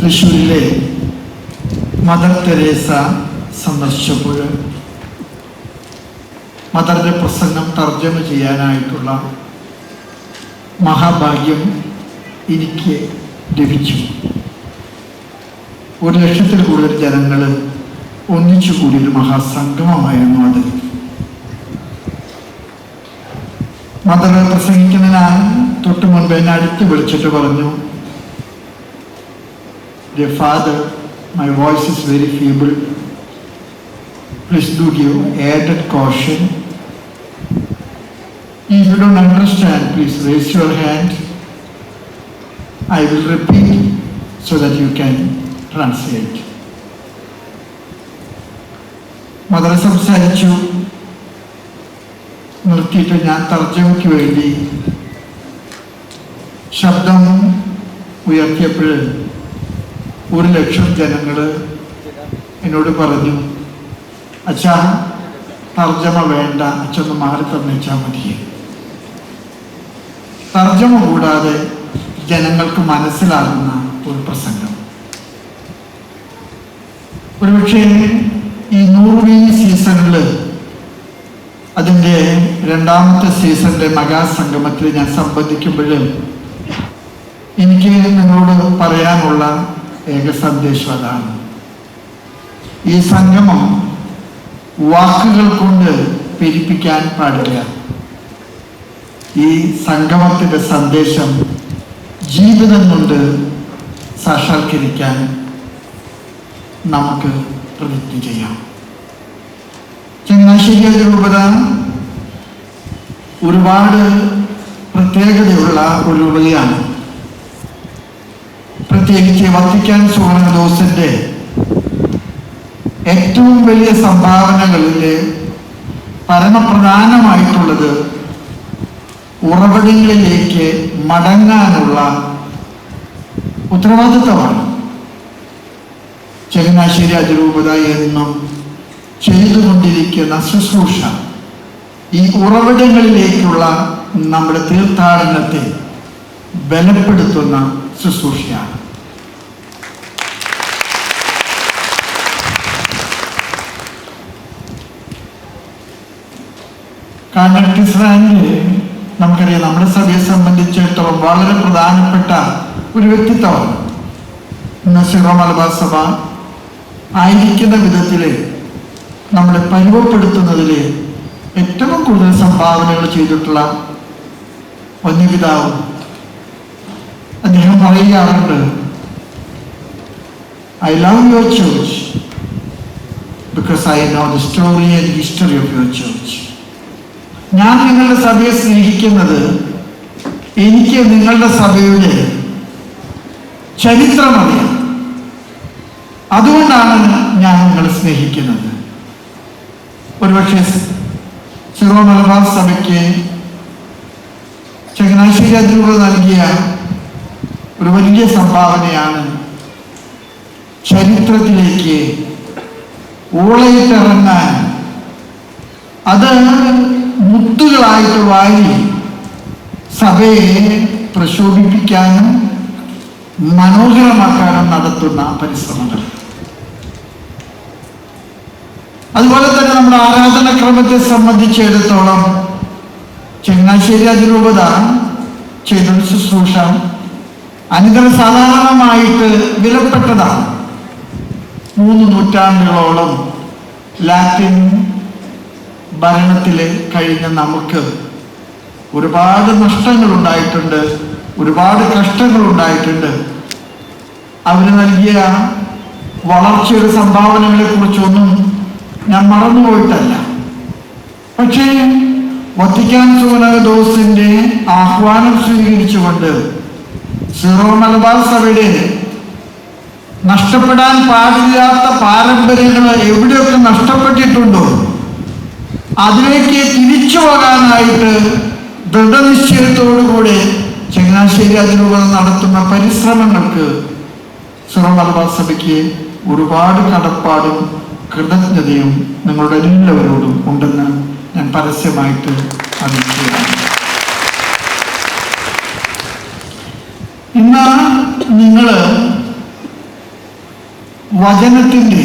തൃശ്ശൂരിലെ mother Teresa സന്ദർശിച്ചപ്പോൾ മദറിന്റെ പ്രസംഗം തർജമ ചെയ്യാനായിട്ടുള്ള മഹാഭാഗ്യം എനിക്ക് ലഭിച്ചു. ഒരു ലക്ഷത്തിൽ കൂടുതൽ ജനങ്ങൾ ഒന്നിച്ചു കൂടിയൊരു മഹാസംഗമമായിരുന്നു അത്. മദർ പ്രസംഗിക്കുന്നതിന് തൊട്ട് മുൻപ് എന്നെ അടുത്ത് വിളിച്ചിട്ട് പറഞ്ഞു Dear father, my voice is very feeble. Please do give added caution. If you don't understand, please raise your hand. I will repeat so that you can translate. Mother സംസാരിച്ചു നിർത്തിയിട്ട് ഞാൻ തർജ്ജമയ്ക്ക് വേണ്ടി ശബ്ദം ഉയർത്തിയപ്പോൾ ഒരു ലക്ഷം ജനങ്ങൾ എന്നോട് പറഞ്ഞു അച്ഛാ തർജമ വേണ്ട അച്ഛന്ന് മാറി തന്നേച്ചാൽ മതി. തർജമ കൂടാതെ ജനങ്ങൾക്ക് മനസ്സിലാകുന്ന ഒരു പ്രസംഗം. ഒരുപക്ഷെ ഈ നൂറുവീ സീസണിൽ അതിന്റെ രണ്ടാമത്തെ സീസണിലെ മഹാസംഗമത്തിൽ ഞാൻ സംബന്ധിക്കുമ്പോൾ എനിക്ക് നിങ്ങളോട് പറയാനുള്ള ഏക ഈ സംഗമം വാക്കുകൾ കൊണ്ട് പെരിപ്പിക്കാൻ പാടില്ല. ഈ സംഗമത്തിന്റെ സന്ദേശം ജീവിതം കൊണ്ട് സാക്ഷാത്കരിക്കാൻ നമുക്ക് പ്രതിജ്ഞ ചെയ്യാം. ചങ്ങനാശ്ശേരി അതിരൂപത ഒരുപാട് പ്രത്യേകതയുള്ള ഒരു രൂപതയാണ് പ്രത്യേകിച്ച് വത്തിക്കാൻ സുവർണദോസിന്റെ ഏറ്റവും വലിയ സംഭാവനകളിൽ പരമപ്രധാനമായിട്ടുള്ളത് ഉറവിടങ്ങളിലേക്ക് മടങ്ങാനുള്ള ഉത്തരവാദിത്തമാണ്. ചങ്ങനാശ്ശേരി അതിരൂപത എന്നും ചെയ്തുകൊണ്ടിരിക്കുന്ന ശുശ്രൂഷ ഈ ഉറവിടങ്ങളിലേക്കുള്ള നമ്മുടെ തീർത്ഥാടനത്തെ ബലപ്പെടുത്തുന്ന ശുശ്രൂഷയാണ്. കാണ്ടക്ടിസ്രാനിൽ നമുക്കറിയാം നമ്മുടെ സഭയെ സംബന്ധിച്ചിടത്തോളം വളരെ പ്രധാനപ്പെട്ട ഒരു വ്യക്തിത്വമാണ്. ഇന്ന് സിറോ മലബാർ സഭ ആയിരിക്കുന്ന വിധത്തിൽ നമ്മളെ പരിമപ്പെടുത്തുന്നതിൽ ഏറ്റവും കൂടുതൽ സംഭാവനകൾ ചെയ്തിട്ടുള്ള വന്യപിതാവും അദ്ദേഹം പറയുകയാണെങ്കിൽ I love your church because I know the story and history of your church ഞാൻ നിങ്ങളുടെ സഭയെ സ്നേഹിക്കുന്നത് എനിക്ക് നിങ്ങളുടെ സഭയുടെ ചരിത്രമറിയാം അതുകൊണ്ടാണ് ഞാൻ നിങ്ങളെ സ്നേഹിക്കുന്നത്. ഒരുപക്ഷെ സിറോ മലബാർ സഭയ്ക്ക് ചങ്ങനാശ്ശേരി അതിരൂപ നൽകിയ ഒരു വലിയ സംഭാവനയാണ് ചരിത്രത്തിലേക്ക് ഊളയിട്ടിറങ്ങാൻ അത് മുത്തുകളായിട്ട് വാരി സഭയെ പ്രശോഭിപ്പിക്കാനും മനോഹരമാക്കാനും നടത്തുന്ന പരിശ്രമങ്ങൾ. അതുപോലെ തന്നെ നമ്മുടെ ആരാധനക്രമത്തെ സംബന്ധിച്ചിടത്തോളം ചങ്ങനാശ്ശേരി അതിരൂപത ചെയ്ത ശുശ്രൂഷ അനുഗ്രഹ സാധാരണമായിട്ട് വിലപ്പെട്ടതാണ്. മൂന്ന് നൂറ്റാണ്ടുകളോളം ലാറ്റിൻ ഭരണത്തിൽ കഴിഞ്ഞ നമുക്ക് ഒരുപാട് നഷ്ടങ്ങൾ ഉണ്ടായിട്ടുണ്ട് ഒരുപാട് കഷ്ടങ്ങൾ ഉണ്ടായിട്ടുണ്ട് അവർ നൽകിയ വളർച്ചയുടെ സംഭാവനകളെ കുറിച്ചൊന്നും ഞാൻ മറന്നുപോയിട്ടല്ല. പക്ഷേ വത്തിക്കാൻ സൂനദോസിന്റെ ആഹ്വാനം സ്വീകരിച്ചുകൊണ്ട് സിറോ മലബാർ സഭയുടെ നഷ്ടപ്പെടാൻ പാടില്ലാത്ത പാരമ്പര്യങ്ങൾ എവിടെയൊക്കെ നഷ്ടപ്പെട്ടിട്ടുണ്ടോ? അതിലേക്ക് തിരിച്ചു പോകാനായിട്ട് ദൃഢനിശ്ചയത്തോടുകൂടി ചങ്ങനാശ്ശേരി അതിരൂപത നടത്തുന്ന പരിശ്രമങ്ങൾക്ക് സിറോ മലബാർ സഭയ്ക്ക് ഒരുപാട് കടപ്പാടും കൃതജ്ഞതയും നിങ്ങളുടെ എല്ലാവരോടും ഉണ്ടെന്ന് ഞാൻ പരസ്യമായിട്ട് അറിയിക്കുകയാണ്. ഇന്ന് നിങ്ങൾ വചനത്തിന്റെ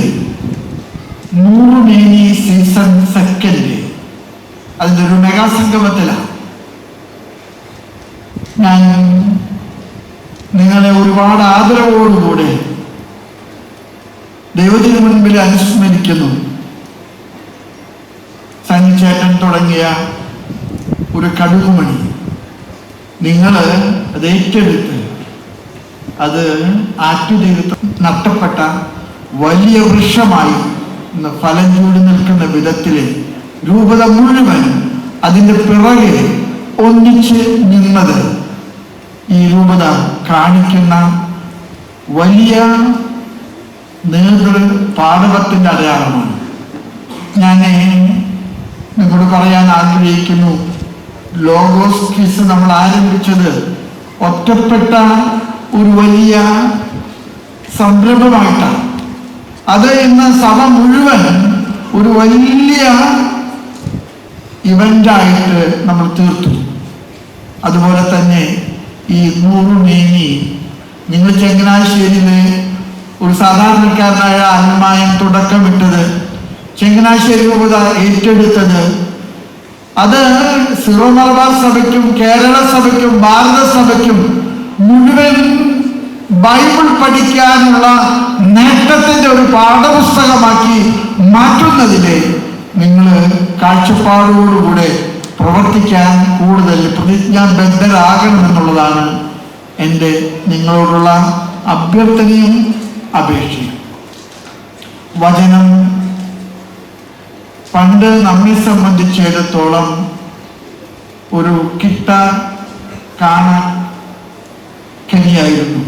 നൂറ് മേനി സീസൺ സെക്കൻഡ് അതിന്റെ ഒരു മെഗാ മെഗാസംഗമത്തിലാണ് ഞാൻ നിങ്ങളെ ഒരുപാട് ആദരവോടുകൂടെ ദൈവത്തിന് മുൻപിൽ അനുസ്മരിക്കുന്നു. സഞ്ചേട്ടൻ തുടങ്ങിയ ഒരു കടുകുമണി. നിങ്ങൾ അത് ഏറ്റെടുത്ത് അത് ആറ്റുതീർത്ത് നഷ്ടപ്പെട്ട വലിയ വൃക്ഷമായി ഫലം ചൂടി നിൽക്കുന്ന വിധത്തിൽ രൂപത മുഴുവൻ അതിന്റെ പിറകെ ഒന്നിച്ച് നിന്നത് ഈ രൂപത കാണിക്കുന്ന വലിയ നേതൃ പാടവത്തിന്റെ അടയാളമാണ്. ഞാൻ നിങ്ങളോട് പറയാൻ ആഗ്രഹിക്കുന്നു. ലോഗോസ് ക്വിസ് നമ്മൾ ആരംഭിച്ചത് ഒറ്റപ്പെട്ട ഒരു വലിയ സംരംഭമായിട്ടാണ്. അത് ഇന്ന് സഭ മുഴുവൻ ഒരു വലിയ ഇവന്റായിട്ട് നമ്മൾ തീർത്തു. അതുപോലെ തന്നെ ഈ നൂറ് മേനി നിങ്ങൾ ചങ്ങനാശ്ശേരിയിലെ ഒരു സാധാരണക്കാരനായ അന്മായൻ തുടക്കമിട്ടത് ചങ്ങനാശ്ശേരി രൂപത ഏറ്റെടുത്തത്. അത് സിറോ മലബാർ സഭയ്ക്കും കേരള സഭയ്ക്കും ഭാരത സഭയ്ക്കും മുഴുവൻ ബൈബിൾ പഠിക്കാനുള്ള നേട്ടത്തിന്റെ ഒരു പാഠപുസ്തകമാക്കി മാറ്റുന്നതിലെ നിങ്ങൾ കാഴ്ചപ്പാടോടുകൂടെ പ്രവർത്തിക്കാൻ കൂടുതൽ പ്രതിജ്ഞാബദ്ധരാകണമെന്നുള്ളതാണ് എന്റെ നിങ്ങളോടുള്ള അഭ്യർത്ഥനയും അപേക്ഷയും. വചനം. പണ്ട് നമ്മെ സംബന്ധിച്ചിടത്തോളം ഒരു കിട്ട കാണ കനിയായിരുന്നു.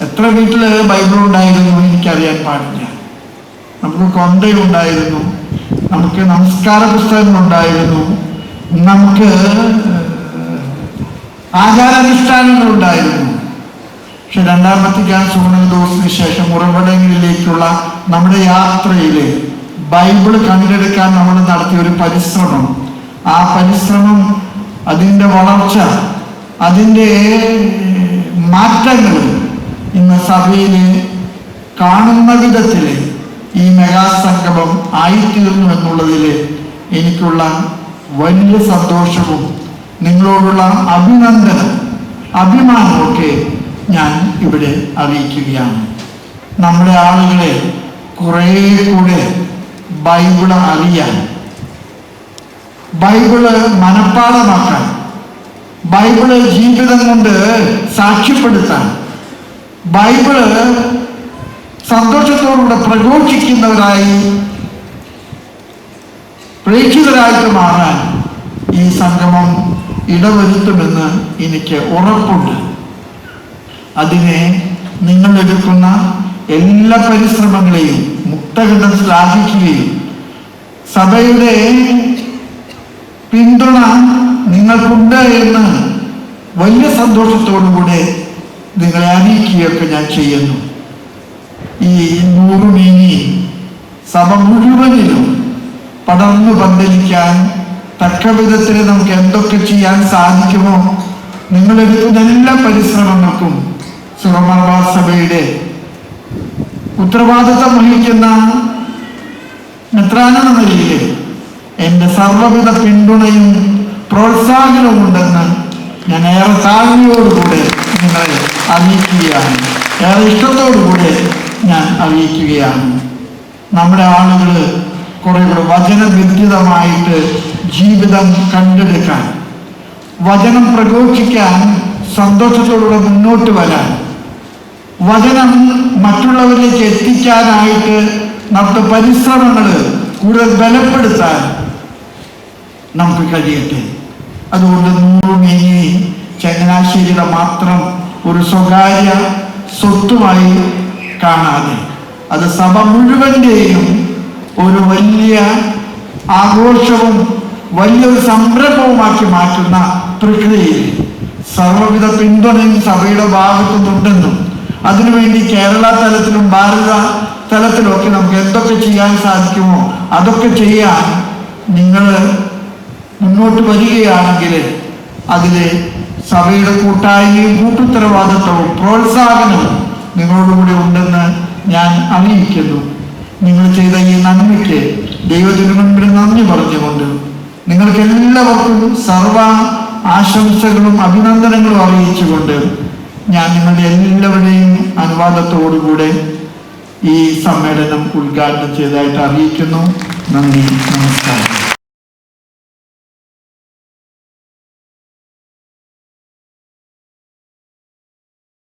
എത്ര വീട്ടിൽ ബൈബിൾ ഉണ്ടായിരുന്നു എനിക്കറിയാൻ പാടില്ല. നമുക്ക് കൊന്തയുണ്ടായിരുന്നു. നമുക്ക് നമസ്കാര പുസ്തകങ്ങളുണ്ടായിരുന്നു. നമുക്ക് ആചാരാനുഷ്ഠാനങ്ങളുണ്ടായിരുന്നു. പക്ഷെ രണ്ടാം വത്തിക്കാൻ സുഗുണദോസിന് ശേഷം ഉറവിടങ്ങളിലേക്കുള്ള നമ്മുടെ യാത്രയിൽ ബൈബിൾ കണ്ടെടുക്കാൻ നമ്മൾ നടത്തിയ ഒരു പരിശ്രമം. ആ പരിശ്രമം അതിന്റെ വളർച്ച അതിന്റെ മാറ്റങ്ങൾ ഇന്ന് സഭയിൽ കാണുന്ന വിധത്തിൽ ഈ മെഗാസംഗമം ആയിത്തീർന്നു എന്നുള്ളതിൽ എനിക്കുള്ള വലിയ സന്തോഷവും നിങ്ങളോടുള്ള അഭിനന്ദനം അഭിമാനമൊക്കെ ഞാൻ ഇവിടെ അറിയിക്കുകയാണ്. നമ്മുടെ ആളുകളെ കുറേ കൂടെ ബൈബിൾ അറിയാൻ ബൈബിൾ മനഃപ്പാടമാക്കാൻ ബൈബിൾ ജീവിതം കൊണ്ട് സാക്ഷ്യപ്പെടുത്താൻ ബൈബിൾ സന്തോഷത്തോടുകൂടെ പ്രഘോഷിക്കുന്നവരായി പ്രേക്ഷിതരായിട്ട് മാറാൻ ഈ സംഗമം ഇടവരുത്തുമെന്ന് എനിക്ക് ഉറപ്പുണ്ട്. അതിനെ നിങ്ങൾ എടുക്കുന്ന എല്ലാ പരിശ്രമങ്ങളെയും മുക്തകണ്ഠം ശ്ലാഘിക്കുകയും സഭയുടെ പിന്തുണ നിങ്ങൾക്കുണ്ട് എന്ന് വലിയ സന്തോഷത്തോടുകൂടെ നിങ്ങളെ അറിയിക്കുകയൊക്കെ ഞാൻ ചെയ്യുന്നു. ഈ നൂറ് മീനി സഭ മുഴുവനിലും പടർന്നു പന്തലിക്കാൻ തക്ക വിധത്തിൽ നമുക്ക് എന്തൊക്കെ ചെയ്യാൻ സാധിക്കുമോ നിങ്ങളെടുക്കുന്ന എല്ലാ പരിശ്രമങ്ങൾക്കും സുറമർബാർ സഭയുടെ ഉത്തരവാദിത്തം വഹിക്കുന്ന മെത്രാനെന്ന നിലയിൽ എന്റെ സർവവിധ പിന്തുണയും പ്രോത്സാഹനവും ഉണ്ടെന്ന് ഞാൻ ഏറെ താഴ്മയോടുകൂടെ നിങ്ങളെ അറിയിക്കുകയാണ്. ഏറെ ഇഷ്ടത്തോടുകൂടെ ഞാൻ അറിയിക്കുകയാണ്. നമ്മുടെ ആളുകൾ കുറെ കൂടെ വചനവിദ്യുതമായിട്ട് ജീവിതം കണ്ടെടുക്കാൻ വചനം പ്രകോപിക്കാൻ സന്തോഷത്തോടുകൂടെ മുന്നോട്ട് വരാൻ വചനം മറ്റുള്ളവരിലേക്ക് എത്തിക്കാനായിട്ട് നമ്മുടെ പരിശ്രമങ്ങൾ കൂടുതൽ ബലപ്പെടുത്താൻ നമുക്ക് കഴിയട്ടെ. അതുകൊണ്ട് നൂറ് മേനി ചങ്ങനാശ്ശേരിയുടെ മാത്രം ഒരു സ്വകാര്യ സ്വത്തുമായി കാണാതെ. അത് സഭ മുഴുവന്റെയും ഒരു വലിയ ആഘോഷവും വലിയൊരു സംരംഭവുമാക്കി മാറ്റുന്ന പ്രക്രിയയിൽ സർവവിധ പിന്തുണയും സഭയുടെ ഭാഗത്തുനിന്നുണ്ടെന്നും അതിനുവേണ്ടി കേരള തലത്തിലും ഭാരത തലത്തിലൊക്കെ നമുക്ക് എന്തൊക്കെ ചെയ്യാൻ സാധിക്കുമോ അതൊക്കെ ചെയ്യാൻ നിങ്ങൾ മുന്നോട്ട് വരികയാണെങ്കിൽ അതിൽ സഭയുടെ കൂട്ടായ്മയും കൂട്ടുത്തരവാദിത്വവും പ്രോത്സാഹനവും നിങ്ങളോടുകൂടി ഉണ്ടെന്ന് ഞാൻ അറിയിക്കുന്നു. നിങ്ങൾ ചെയ്ത ഈ നന്മയ്ക്ക് ദൈവത്തിന് മുൻപിൽ നന്ദി പറഞ്ഞുകൊണ്ട് നിങ്ങൾക്ക് എല്ലാവർക്കും സർവ ആശംസകളും അഭിനന്ദനങ്ങളും അറിയിച്ചുകൊണ്ട് ഞാൻ നിങ്ങളുടെ എല്ലാവരുടെയും അനുവാദത്തോടുകൂടെ ഈ സമ്മേളനം ഉദ്ഘാടനം ചെയ്തതായിട്ട് അറിയിക്കുന്നു. നന്ദി നമസ്കാരം.